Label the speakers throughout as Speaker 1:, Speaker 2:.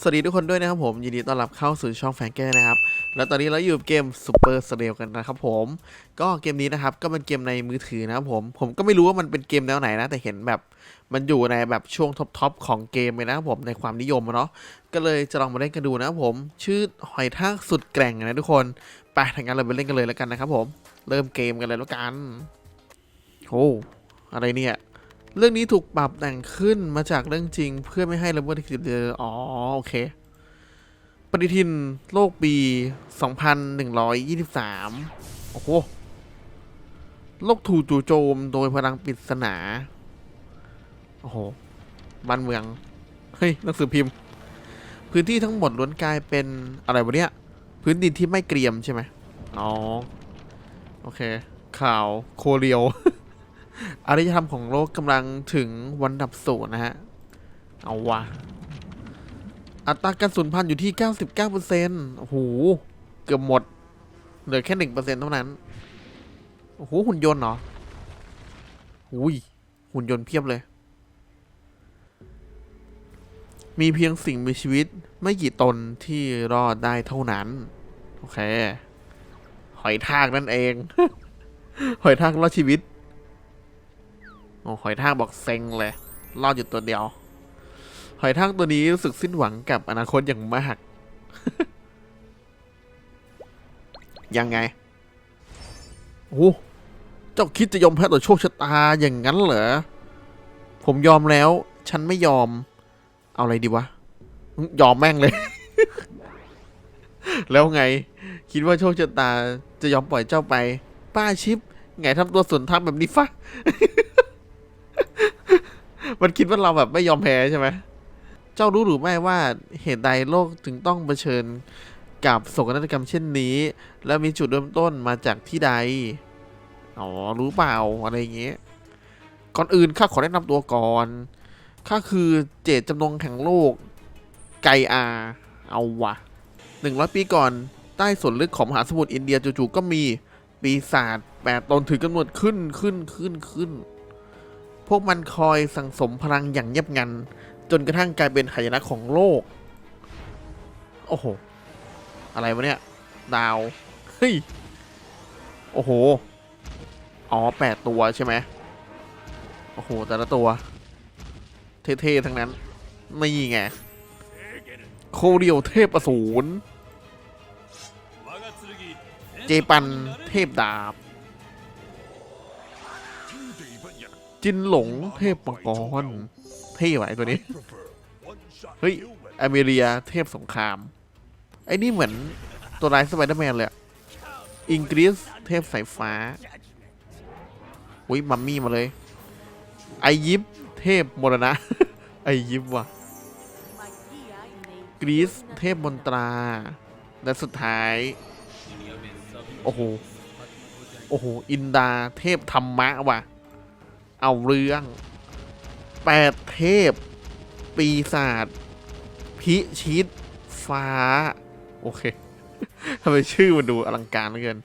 Speaker 1: สวัสดีทุกคนด้วยนะครับผม ยินดีต้อนรับเข้าสู่ช่องแฟนแก้นะครับ แล้วตอนนี้เราอยู่กับเกม Super s r a i l กันนะครับผม ก็เกมนี้นะครับ ก็เป็นเกมในมือถือนะครับผม ผมก็ไม่รู้ว่ามันเป็นเกมแนวไหนนะ แต่เห็นแบบมันอยู่ในแบบช่วงท็อปๆของเกมเลยนะครับผมในความนิยมเนาะก็เลยจะลองมาเล่นกันดูนะครับผม ชื่อหอยทากสุดแกร่งนะทุกคนไปทางนั้นเราไปเล่นกันเลยแล้วกันนะครับผมเริ่มเกมกันเลยแล้วกันโอ้อะไรเนี่ย เรื่องนี้ถูกปรับแต่งขึ้นมาจากเรื่องจริง เพื่อไม่ให้ระเบิดที่เดออ๋อ โอเค ปฏิทินโลกปี 2123 โอ้โห โลกถูกจู่โจมโดยพลังปริศนา โอ้โห บ้านเมือง เฮ้ย หนังสือพิมพ์ พื้นที่ทั้งหมดล้วนกลายเป็นอะไรวะเนี่ย พื้นดินที่ไม่เกรียมใช่ไหมอ๋อ โอเค ข่าวโคเรียว อารยธรรมของโลกกำลังถึงวันดับสูญนะฮะ เอาวะ อัตราการสูญพันธุ์อยู่ที่ 99%โอ้โห เกือบหมด เหลือแค่1%เท่านั้น โอ้โห หุ่นยนต์เหรออุ้ย หุ่นยนต์เพียบเลย มีเพียงสิ่งมีชีวิตไม่กี่ตนที่รอดได้เท่านั้น โอเค หอยทากนั่นเอง หอยทากรอดชีวิต โอ้หอยทากบอกเซ็งเลยรอดอยู่ตัวเดียว หอยทากตัวนี้รู้สึกสิ้นหวังกับอนาคตอย่างมาก ยังไงโอ้เจ้าคิดจะยอมแพ้ต่อโชคชะตาอย่างนั้นเหรอ ผมยอมแล้ว ฉันไม่ยอม เอาอะไรดีวะ ยอมแม่งเลย แล้วไง คิดว่าโชคชะตาจะยอมปล่อยเจ้าไป ป้าชิป ไงทำตัวสวนทางแบบนี้ฟะ มันคิดว่าเราแบบไม่ยอมแพ้ใช่ไหม เจ้ารู้หรือไม่ว่าเหตุใดโลกถึงต้องเผชิญกับโศกนาฏกรรมเช่นนี้ และมีจุดเริ่มต้นมาจากที่ใด อ๋อ รู้เปล่าอะไรอย่างเงี้ย ก่อนอื่นข้าขอแนะนำตัวก่อนข้าคือเจตจำนงแห่งโลก ไกอา เอาวะหนึ่งร้อยปีก่อน ใต้ส่วนลึกของมหาสมุทรอินเดียจู่ๆก็มีปีศาจแปดตนถือกำเนิดขึ้นขึ้นขึ้นขึ้น พวกมันคอยสั่งสมพลังอย่างเงียบงัน จนกระทั่งกลายเป็นหายนะของโลก โอ้โห อะไรวะเนี่ย ดาว เฮ้ย โอ้โห อ๋อแปดตัวใช่ไหมโอ้โห แต่ละตัว เท่ๆ ทั้งนั้น นี่ไง โคเรียวเทพอสูร เจปันเทพดาบ จินหลงเทพมังกรเท่ไหวตัวนี้ เฮ้ยอเมริยเทพสงคราม ไอ้นี่เหมือนตัวร้ายสไปเดอร์แมนเลยอะอิงกฤษเทพสายฟ้า อุ้ยมัมมี่มาเลย ไอยิปเทพมรณะ ไอยิปว่ะกรีซเทพมนตรา และสุดท้าย โอ้โห โอ้โห อินดาเทพธรรมะว่ะ เอาเรื่องแปดเทพ ปีศาจพิชิต ฟ้า โอเคทำไมชื่อมันดูอลังการเหลือเกิน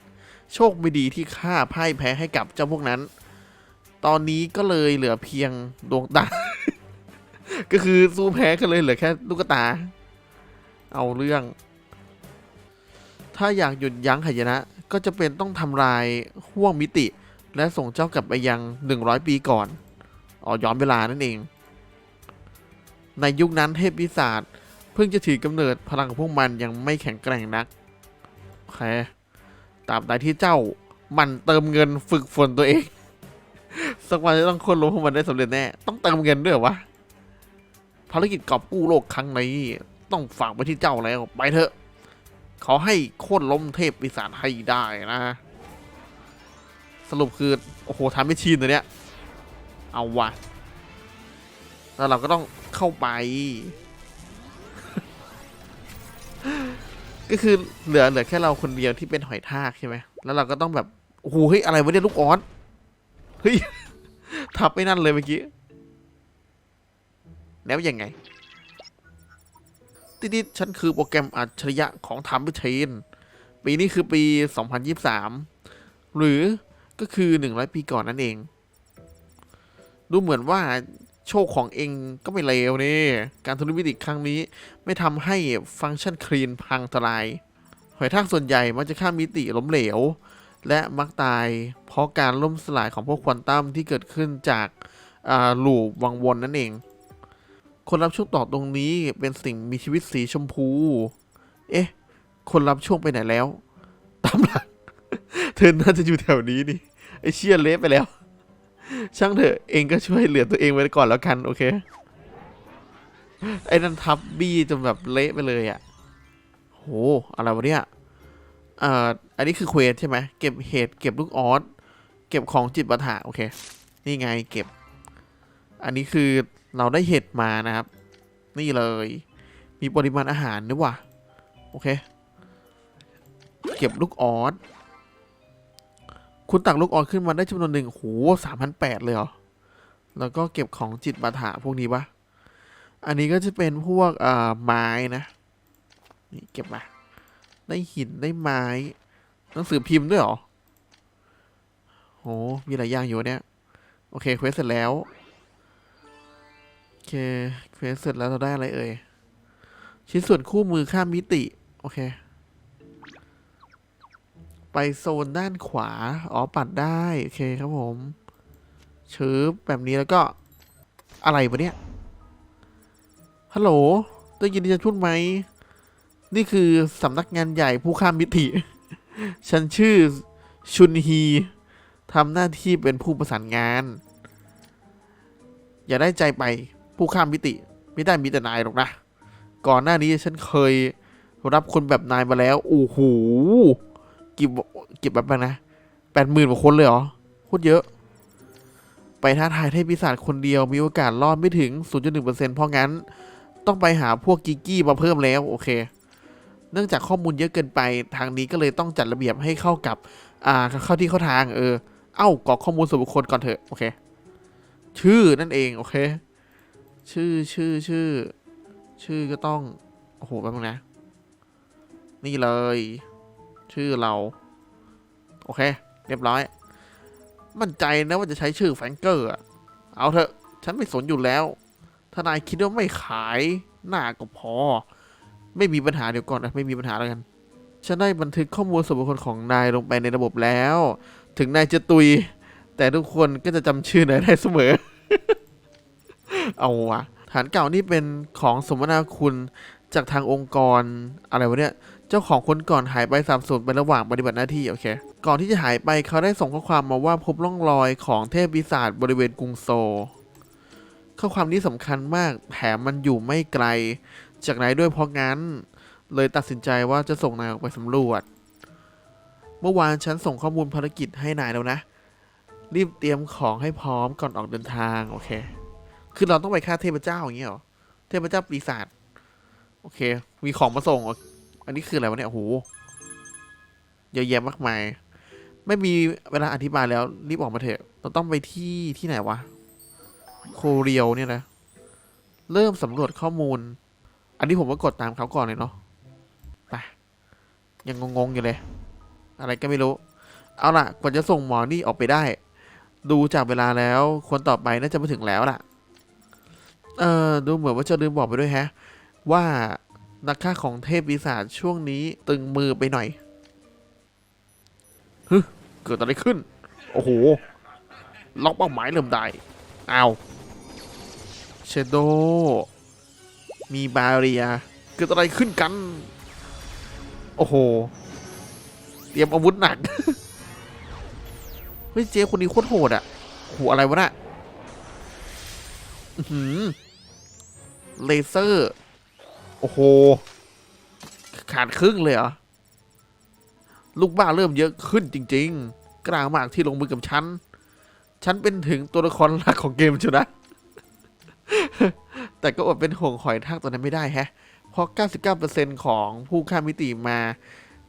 Speaker 1: โชคไม่ดีที่ข้าพ่ายแพ้ให้กับเจ้าพวกนั้น ตอนนี้ก็เลยเหลือเพียงดวงตา ก็คือสู้แพ้กันเลยเหลือแค่ลูกตา เอาเรื่อง ถ้าอยากหยุดยั้งหายนะ ก็จะเป็นต้องทำลายห่วงมิติ และส่งเจ้ากลับไปยัง 100 ปีก่อนอ๋อย้อนเวลานั่นเอง ในยุคนั้นเทพปีศาจเพิ่งจะถือกำเนิดพลังของพวกมันยังไม่แข็งแกร่งนักโอเคตราบใดที่เจ้ามันเติมเงินฝึกฝนตัวเอง สักวันจะต้องคนรู้พวกมันได้สำเร็จแน่ ต้องเติมเงินด้วยวะภารกิจกอบกู้โลกครั้งนี้ต้องฝากไปที่เจ้าแล้ว ไปเถอะ ขอให้โค่นล้มเทพปีศาจให้ได้นะ สรุปคือ โอ้โหทำไม่ชินเลยเนี่ยเอาวะ แล้วเราก็ต้องเข้าไป ก็คือเหลือเหลือแค่เราคนเดียวที่เป็นหอยทากใช่ไหม แล้วเราก็ต้องแบบ โอ้โห เฮ้ย อะไรวะเนี่ยลูกออสเฮ้ย ทับไม่นั่นเลยเมื่อกี้ แล้วยังไงติดิดฉันคือโปรแกรมอัจฉริยะของทามเปอร์เชนปีนี้คือปี 2023 หรือ ก็คือ100ปีก่อนนั่นเอง ดูเหมือนว่าโชคของเองก็ไม่เลวนี่ การทะลุมิติครั้งนี้ ไม่ทำให้ฟังก์ชันคลีนพังทลาย หอยทากส่วนใหญ่มักจะข้ามมิติล้มเหลว และมักตาย เพราะการล่มสลายของพวกควอนตัมที่เกิดขึ้นจากอ่าลูปวังวนนั่นเอง คนรับช่วงต่อตรงนี้เป็นสิ่งมีชีวิตสีชมพู เอ๊ะ คนรับช่วงไปไหนแล้ว ตามหลังเธอน่าจะอยู่แถวนี้นี่ ไอเชี่ยเละไปแล้ว ช่างเถอะเองก็ช่วยเหลือตัวเองไว้ก่อนแล้วกัน โอเค ไอ้นั่นทับบี้จนแบบเละไปเลยอะ่ะโหอะไรวะเนี่ยเอ่ออันนี้คือเควสใช่ไหมเก็บเห็ดเก็บลูกออสเก็บของจิตประถาโอเค นี่ไงเก็บ อันนี้คือเราได้เห็ดมานะครับ นี่เลย มีปริมาณอาหารด้วยว่ะโอเค เก็บลูกออส คุณตักลูกออสขึ้นมาได้จำนวนหนึ่งโหสามพันแปดเลยเหรอ แล้วก็เก็บของจิตบาถะพวกนี้ปะอันนี้ก็จะเป็นพวกเอ่อไม้นะ นี่เก็บมา ได้หินได้ไม้ หนังสือพิมพ์ด้วยเหรอโห มีหลายอย่างอยู่เนี่ย โอเคเควสเสร็จแล้ว โอเคเควสเสร็จแล้วเราได้อะไรเอ่ย ชิ้นส่วนคู่มือข้ามมิติ โอเค ไปโซนด้านขวา อ๋อ ปัดได้ โอเคครับผมเชิบแบบนี้แล้วก็อะไรวะเนี่ย ฮัลโหล ได้ยินที่ฉันพูดไหม นี่คือสำนักงานใหญ่ผู้ข้ามมิติ ฉันชื่อชุนฮีทำหน้าที่เป็นผู้ประสานงาน อย่าได้ใจไปผู้ข้ามมิติ ไม่ได้มีแต่นายหรอกนะ ก่อนหน้านี้ฉันเคยรับคนแบบนายมาแล้ว โอ้โห กี่บเก็บแบบนั้นนะแปดหมื่นกว่าคนเลยเหรอโคตรเยอะ ไปท้าทายเทพปีศาจคนเดียวมีโอกาสรอดไม่ถึง 0.1%เพราะงั้น ต้องไปหาพวกกิกกี้มาเพิ่มแล้วโอเค เนื่องจากข้อมูลเยอะเกินไปทางนี้ก็เลยต้องจัดระเบียบให้เข้ากับ อ่าเข้าที่เข้าทางเออ เอ้ากรอกข้อมูลส่วนบุคคลก่อนเถอะโอเค ชื่อนั่นเองโอเค ชื่อชื่อชื่อ ชื่อก็ต้องโอ้โหแป๊บนึงนะ นี่เลย ชื่อเรา โอเค เรียบร้อย มั่นใจนะว่าจะใช้ชื่อแฟงเกอร์อะเอาเถอะ ฉันไม่สนอยู่แล้วถ้านายคิดว่าไม่ขายหน้าก็พอ ไม่มีปัญหาเดี๋ยวก่อนนะไม่มีปัญหาแล้วกัน ฉันได้บันทึกข้อมูลส่วนบุคคลของนายลงไปในระบบแล้ว ถึงนายจะตุย แต่ทุกคนก็จะจำชื่อนายได้เสมอ เอาวะฐานเก่านี่เป็นของสมนาคุณจากทางองค์กรอะไรวะเนี่ย เจ้าของคนก่อนหายไปสามสูญไประหว่างปฏิบัติหน้าที่โอเค ก่อนที่จะหายไปเขาได้ส่งข้อความมาว่าพบร่องรอยของเทพปีศาจบริเวณกรุงโซลข้อความนี้สำคัญมากแถมมันอยู่ไม่ไกล จากไหนด้วยเพราะงั้น เลยตัดสินใจว่าจะส่งนายออกไปสำรวจ เมื่อวานฉันส่งข้อมูลภารกิจให้นายแล้วนะ รีบเตรียมของให้พร้อมก่อนออกเดินทางโอเค คือเราต้องไปฆ่าเทพเจ้าอย่างเงี้ยเหรอ เทพเจ้าปีศาจ โอเค มีของมาส่งเหร อันนี้คืออะไรวะเนี่ยโอ้โหเยอะแยะมากมาย ไม่มีเวลาอธิบายแล้วรีบออกมาเถอะเราต้องไปที่ที่ไหนวะโคเรียวเนี่ยนะเริ่มสำรวจข้อมูล อันนี้ผมก็กดตามเขาก่อนเลยเนาะไปยังงงๆอยู่เลย อะไรก็ไม่รู้ เอาล่ะกว่าจะส่งหมอนี่ออกไปได้ ดูจากเวลาแล้วคนต่อไปน่าจะมาถึงแล้วล่ะ เออดูเหมือนว่าจะลืมบอกไปด้วยแฮะ ว่า นักฆ่าของเทพปีศาจช่วงนี้ตึงมือไปหน่อยฮึเกิดอะไรขึ้น โอ้โห ล็อกเป้าหมายเริ่มได้เอาเชโด มีบาเรีย เกิดอะไรขึ้นกัน โอ้โห เตรียมอาวุธหนัก เฮ้ยเจ๊คนนี้โคตรโหดอะโหอะไรวะน่ะเลเซอร์ โอ้โห ขาดครึ่งเลยเหรอ ลูกบ้าเริ่มเยอะขึ้นจริง ๆ กล้ามากที่ลงมือกับฉัน ฉันเป็นถึงตัวละครหลักของเกมเชียวนะ แต่ก็อดเป็นห่วงหอยทากตัวนั้นไม่ได้แฮะ เพราะ 99%ของผู้ข้ามมิติมา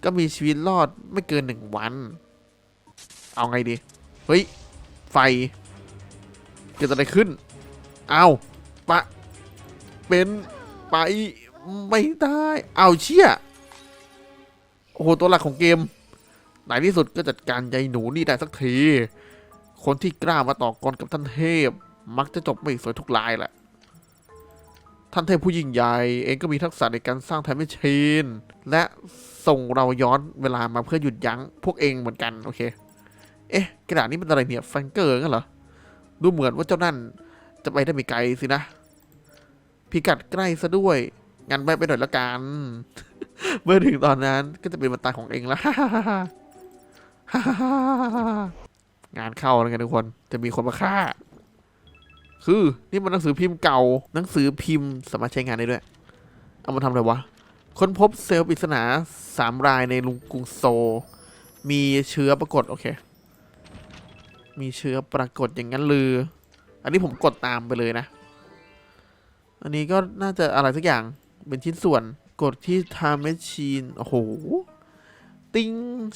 Speaker 1: ก็มีชีวิตรอดไม่เกินหนึ่งวัน เอาไงดี เฮ้ย ไฟ เกิดอะไรขึ้น เอาปะ เป็นไป ไม่ได้ เอาเชี่ย โอ้โห ตัวหลักของเกม ไหนที่สุดก็จัดการยายหนูนี่ได้สักที คนที่กล้ามาต่อกรกับท่านเทพ มักจะจบไม่สวยทุกรายแหละ ท่านเทพผู้ยิ่งใหญ่ เองก็มีทักษะในการสร้างไทม์แมชชีน และส่งเราย้อนเวลามาเพื่อหยุดยั้งพวกเองเหมือนกันโอเค เอ๊ะ กระดาษนี้เป็นอะไรเนี่ยแฟงเกอร์งั้นเหรอ ดูเหมือนว่าเจ้านั่นจะไปได้ไม่ไกลสินะ พิกัดใกล้ซะด้วย งั้นไปไปหน่อยละกัน เมื่อถึงตอนนั้นก็จะเป็นวันตายของเองล้วงานเข้าแล้วกันทุกคน จะมีคนมาฆ่า คือนี่มันหนังสือพิมพ์เก่า หนังสือพิมพ์สามารถใช้งานได้ด้วย เอามาทำอะไรวะ ค้นพบเซลล์ปริศนาสามรายในลุงกรุงโซ มีเชื้อปรากฏ โอเค มีเชื้อปรากฏอย่างนั้นลือ อันนี้ผมกดตามไปเลยนะ อันนี้ก็น่าจะอะไรสักอย่าง เป็นชิ้นส่วนกดที่ time machine โอ้โห ติ้ง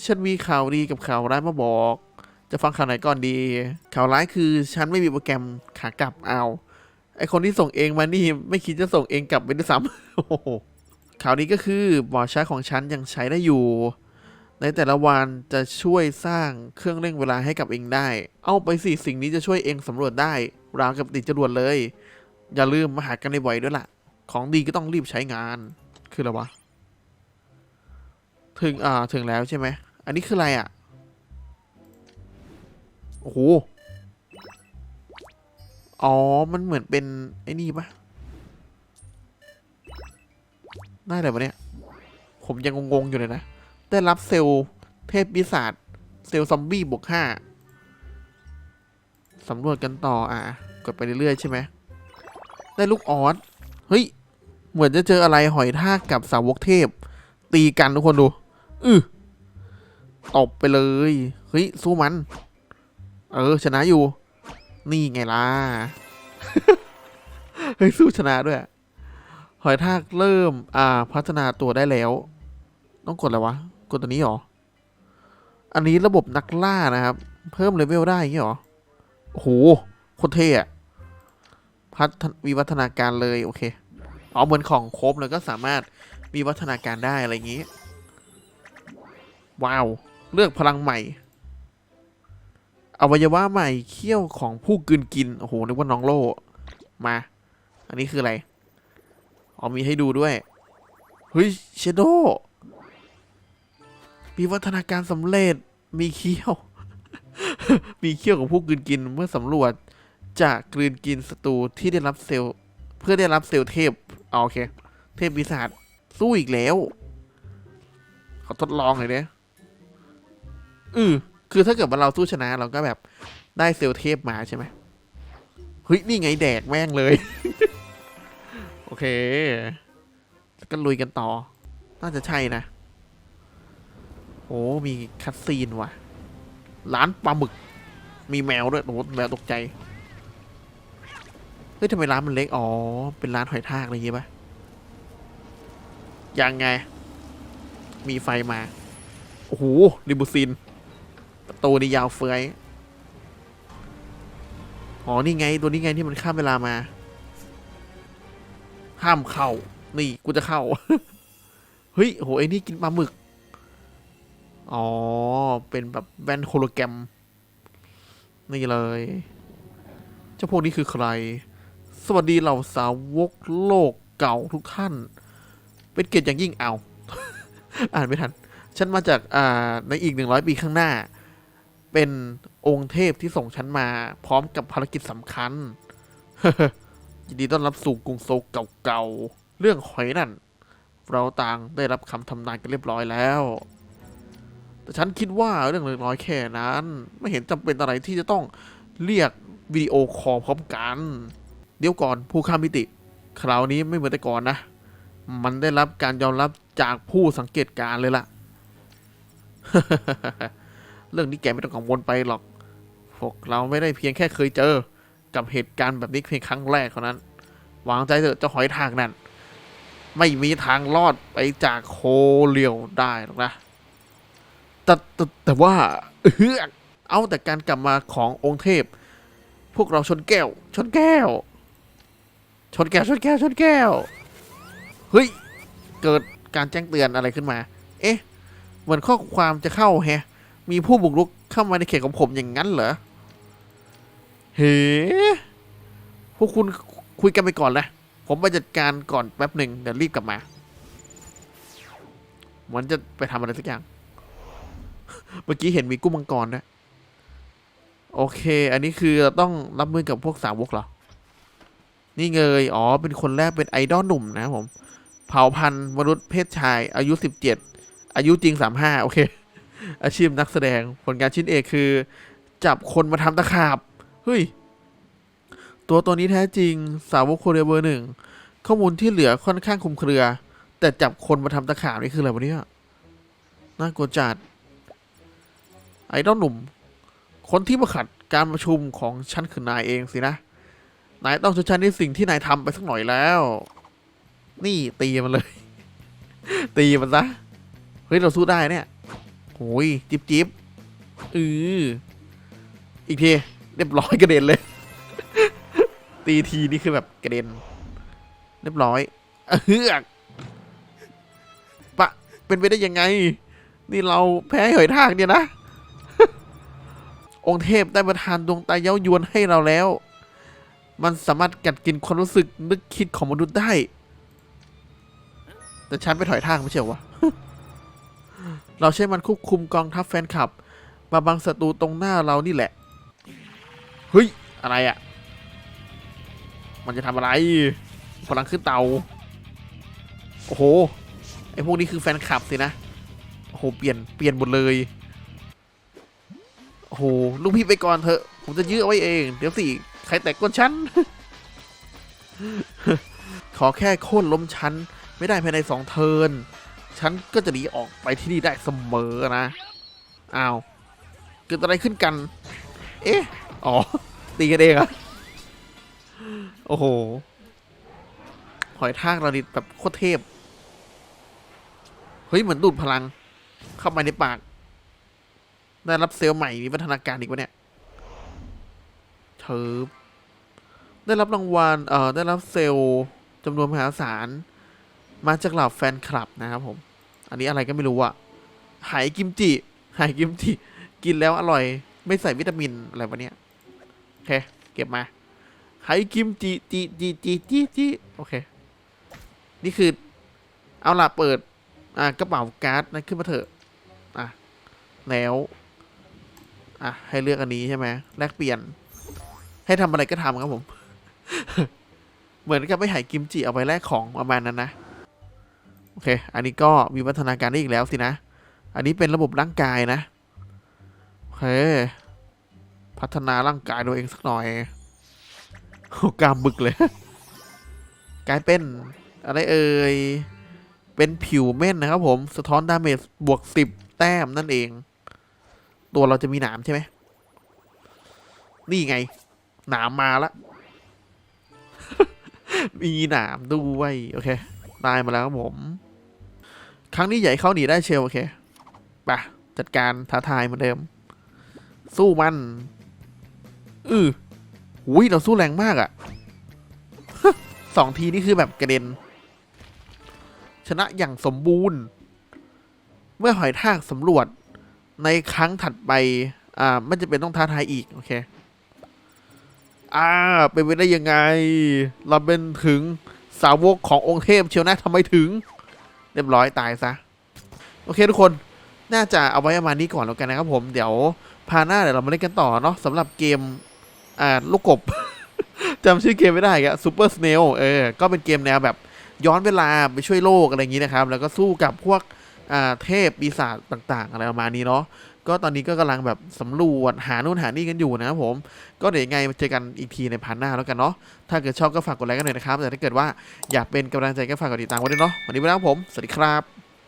Speaker 1: ฉันมีข่าวดีกับข่าวร้ายมาบอก จะฟังข่าวไหนก่อนดี ข่าวร้ายคือฉันไม่มีโปรแกรมขากลับเอา ไอคนที่ส่งเองมานี่ ไม่คิดจะส่งเองกลับไปด้วยซ้ำโอ้โหข่าวนี้ก็คือหมอใช้ของฉันยังใช้ได้อยู่ ในแต่ละวันจะช่วยสร้างเครื่องเร่งเวลาให้กับเองได้ เอาไปสิสิ่งนี้จะช่วยเองสำรวจได้ ราวกับติดจรวดเลย อย่าลืมมาหากันบ่อยด้วยล่ะ ของดีก็ต้องรีบใช้งาน คืออะไรวะ ถึง อ่า ถึงแล้วใช่ไหม อันนี้คืออะไรอะ โอ้โห อ๋อ มันเหมือนเป็น ไอ้นี่ปะได้อะไรวะเนี่ย ผมยังงงๆอยู่เลยนะ ได้รับเซลล์เทพปีศาจ เซลล์ซอมบี้บวกห้าสำรวจกันต่อ อะ กดไปเรื่อยๆใช่ไหม ได้ลูกออส เฮ้ย เหมือนจะเจออะไรหอยทากกับสาวกเทพ ตีกันทุกคนดู อือตบไปเลย เฮ้ย สู้มัน เออ ชนะอยู่ นี่ไงล่ะ เฮ้ย สู้ชนะด้วย หอยทากเริ่ม อ่า พัฒนาตัวได้แล้ว ต้องกดอะไรวะ กดตัวนี้เหรอ อันนี้ระบบนักล่านะครับ เพิ่มเลเวลได้อย่างงี้เหรอโอ้โหโคตรเท่อะ พัฒนวิวัฒนาการเลยโอเคอ๋อเหมือนของครบแล้วก็สามารถมีวัฒนาการได้อะไรอย่างงี้ ว้าว เลือกพลังใหม่ อวัยวะใหม่เขี้ยวของผู้กืนกิน โอ้โห นึกว่าน้องโลมา อันนี้คืออะไร อ๋อมีให้ดูด้วย เฮ้ย เชโดมีวัฒนาการสำเร็จ มีเขี้ยว มีเขี้ยวของผู้กืนกินเมื่อสำรวจ จะกลืนกินศัตรูที่ได้รับเซลล์เพื่อได้รับเซลล์เทพอ๋อโอเค เทพปีศาจสู้อีกแล้วขอทดลองหน่อยเนี่ยอือคือถ้าเกิดว่าเราสู้ชนะเราก็แบบได้เซลล์เทพมาใช่ไหมเฮ้ยนี่ไงแดกแม่งเลย โอเคก็ลุยกันต่อ น่าจะใช่นะโอ้มีคัตซีนว่ะ ร้านปลาหมึก มีแมวด้วยโอ้แมวตกใจ ฮ้ยทำไมร้านมันเล็ก อ๋อ เป็นร้านหอยทากอะไรอย่างงี้ปะยังไง มีไฟมา โอ้โหลิมูซีนประตูนี่ยาวเฟือยอ๋อ นี่ไง ตัวนี้ไงที่มันข้ามเวลามา ห้ามเข้า นี่ กูจะเข้า เฮ้ยโหไอ้นี่กินปลาหมึก อ๋อ เป็นแบบแว่นโฮโลแกรม นี่เลย เจ้าพวกนี้คือใคร สวัสดีเหล่าสาวกโลกเก่าทุกท่าน เป็นเกียรติอย่างยิ่งเอา อ่านไม่ทัน ฉันมาจากอ่าในอีกหนึ่งร้อยปีข้างหน้า เป็นองค์เทพที่ส่งฉันมาพร้อมกับภารกิจสำคัญยินดีต้อนรับสู่กรุงโซลเก่าๆ เรื่องหอยนั่น เราต่างได้รับคำทำนายกันเรียบร้อยแล้ว แต่ฉันคิดว่าเรื่องเล็กน้อยแค่นั้น ไม่เห็นจำเป็นอะไรที่จะต้องเรียกวิดีโอคอลพร้อมกัน เดี๋ยวก่อนผู้ข้ามมิติ คราวนี้ไม่เหมือนแต่ก่อนนะ มันได้รับการยอมรับจากผู้สังเกตการเลยล่ะ เรื่องนี้แกไม่ต้องกังวลไปหรอก พวกเราไม่ได้เพียงแค่เคยเจอ กับเหตุการณ์แบบนี้เพียงครั้งแรกเท่านั้น วางใจเถอะเจ้าหอยทากนั่น ไม่มีทางรอดไปจากโคเลียวได้หรอกนะ แต่แต่แต่ว่าเออเอาแต่การกลับมาขององค์เทพ พวกเราชนแก้ว ชนแก้ว ชนแก้วชนแก้วชนแก้ว เฮ้ย เกิดการแจ้งเตือนอะไรขึ้นมา เอ๊ะ เหมือนข้อความจะเข้าแฮะ มีผู้บุกรุกเข้ามาในเขตของผมอย่างนั้นเหรอ เฮ้พวกคุณคุยกันไปก่อนนะ ผมไปจัดการก่อนแป๊บหนึ่งเดี๋ยวรีบกลับมา เหมือนจะไปทำอะไรสักอย่าง เมื่อกี้เห็นมีกุ้งมังกรด้วยโอเค อันนี้คือเราต้องรับมือกับพวกสาวกเหรอ นี่เงยอ๋อ เป็นคนแรกเป็นไอดอลหนุ่มนะผม เผ่าพันธุ์มนุษย์เพศชาย อายุสิบเจ็ดอายุจริงสามห้าโอเค อาชีพนักแสดง ผลงานชิ้นเอกคือ จับคนมาทำตะขาบ เฮ้ย ตัวตัวนี้แท้จริง สาวกโคเรียเบอร์หนึ่ง ข้อมูลที่เหลือค่อนข้างคลุมเครือ แต่จับคนมาทำตะขาบนี่คืออะไรวะเนี่ยน่ากลัวจัด ไอดอลหนุ่ม คนที่มาขัดการประชุมของฉันคือนายเองสินะ นายต้องชดใช้ในสิ่งที่นายทำไปสักหน่อยแล้ว นี่ตีมันเลย ตีมันซะ เฮ้ย เราสู้ได้เนี่ยโอ้ยจิบจิบเอออีกทีเรียบร้อยกระเด็นเลย ตีทีนี่คือแบบกระเด็น เรียบร้อยเฮือกปะเป็นไปได้ยังไง นี่เราแพ้หอยทากเนี่ยนะ องค์เทพได้ประทานดวงตาเย้ายวนให้เราแล้ว มันสามารถกัดกินความรู้สึกนึกคิดของมนุษย์ได้ แต่ฉันไปถอยทางไม่ใช่เหรอวะ เราใช้มันควบคุมกองทัพแฟนคลับ มาบังศัตรูตรงหน้าเรานี่แหละ เฮ้ย อะไรอะ่ะ มันจะทำอะไรพลังขึ้นเตา โอ้โห ไอพวกนี้คือแฟนคลับสินะ โอ้โห เปลี่ยน เปลี่ยนหมดเลย โอ้โห ลูกพี่ไปก่อนเถอะ ผมจะยื้อเอาไว้เอง เดี๋ยวสิ ใครแตกก้นฉัน ขอแค่โค่นล้มฉัน ไม่ได้ภายในสองเทิน ฉันก็จะหนีออกไปที่นี่ได้เสมอนะอ้าวเกิดอะไรขึ้นกัน เอ๊ะ อ๋อ ตีกันเองเหรอะโอ้โห หอยทากเราดิแบบโคตรเทพ เฮ้ย เหมือนดูดพลัง เข้ามาในปาก ได้รับเซลล์ใหม่มีพัฒนาการอีกวะเนี่ย เธอได้รับรางวัล เอ่อ ได้รับเซลล์จำนวนมหาศาล มาจากเหล่าแฟนคลับนะครับผม อันนี้อะไรก็ไม่รู้อะไหกิมจิไหกิมจิ กินแล้วอร่อย ไม่ใส่วิตามินอะไรวะเนี่ย โอเค เก็บมาไหกิมจิจิจิจิจิจิโอเค นี่คือ เอาล่ะเปิด อ่ากระเป๋าการ์ดนั้นขึ้นมาเถอะ อะ แล้ว อะ ให้เลือกอันนี้ใช่ไหมแลกเปลี่ยน ให้ทำอะไรก็ทำครับผม เหมือนกับไปหายกิมจิเอาไปแลกของประมาณนั้นนะ โอเค อันนี้ก็มีพัฒนาการได้อีกแล้วสินะ อันนี้เป็นระบบร่างกายนะ โอเค พัฒนาร่างกายตัวเองสักหน่อยโอ้กล้ามบึกเลย กลายเป็นอะไรเอ่ย เป็นผิวเม่นนะครับผม สะท้อนดาเมจบวกสิบแต้มนั่นเอง ตัวเราจะมีหนามใช่ไหมนี่ไง หนามมาละ มีหนามด้วยโอเคได้มาแล้วครับผม ครั้งนี้ใหญ่เข้าหนีได้เชลโอเคไปะจัดการท้าทายเหมือนเดิม สู้มันอือหุยเราสู้แรงมากอะ่ะสองทีนี่คือแบบกระเด็น ชนะอย่างสมบูรณ์ เมื่อหอยทากสำรวจในครั้งถัดไป อ่าไม่จะเป็นต้องท้าทายอีก โอเค อ่าเป็นไปได้ยังไง เราเป็นถึงสาวกขององค์เทพเชียวนะทำไมถึง เรียบร้อยตายซะ โอเคทุกคนน่าจะเอาไว้ประมาณนี้ก่อนแล้วกันนะครับผมเดี๋ยวพาหน้าเดี๋ยวเรามาเล่นกันต่อเนาะสำหรับเกมอ่าลูกกบ จำชื่อเกมไม่ได้กะซูเปอร์สเนลเออก็เป็นเกมแนวแบบย้อนเวลาไปช่วยโลกอะไรอย่างนี้นะครับ แล้วก็สู้กับพวกอ่าเทพปีศาจต่าง ๆ อะไรประมาณนี้เนาะ ก็ตอนนี้ก็กำลังแบบสำรวจหานู่นหานี่กันอยู่นะครับผม ก็เดี๋ยวยังไงเจอกันอีกทีในพาร์ทหน้าแล้วกันเนาะ ถ้าเกิดชอบก็ฝากกดไลค์กันหน่อยนะครับ แต่ถ้าเกิดว่าอยากเป็นกำลังใจก็ฝากกดติดตามไว้ด้วยเนาะ วันนี้ไปแล้วผม สวัสดีครับ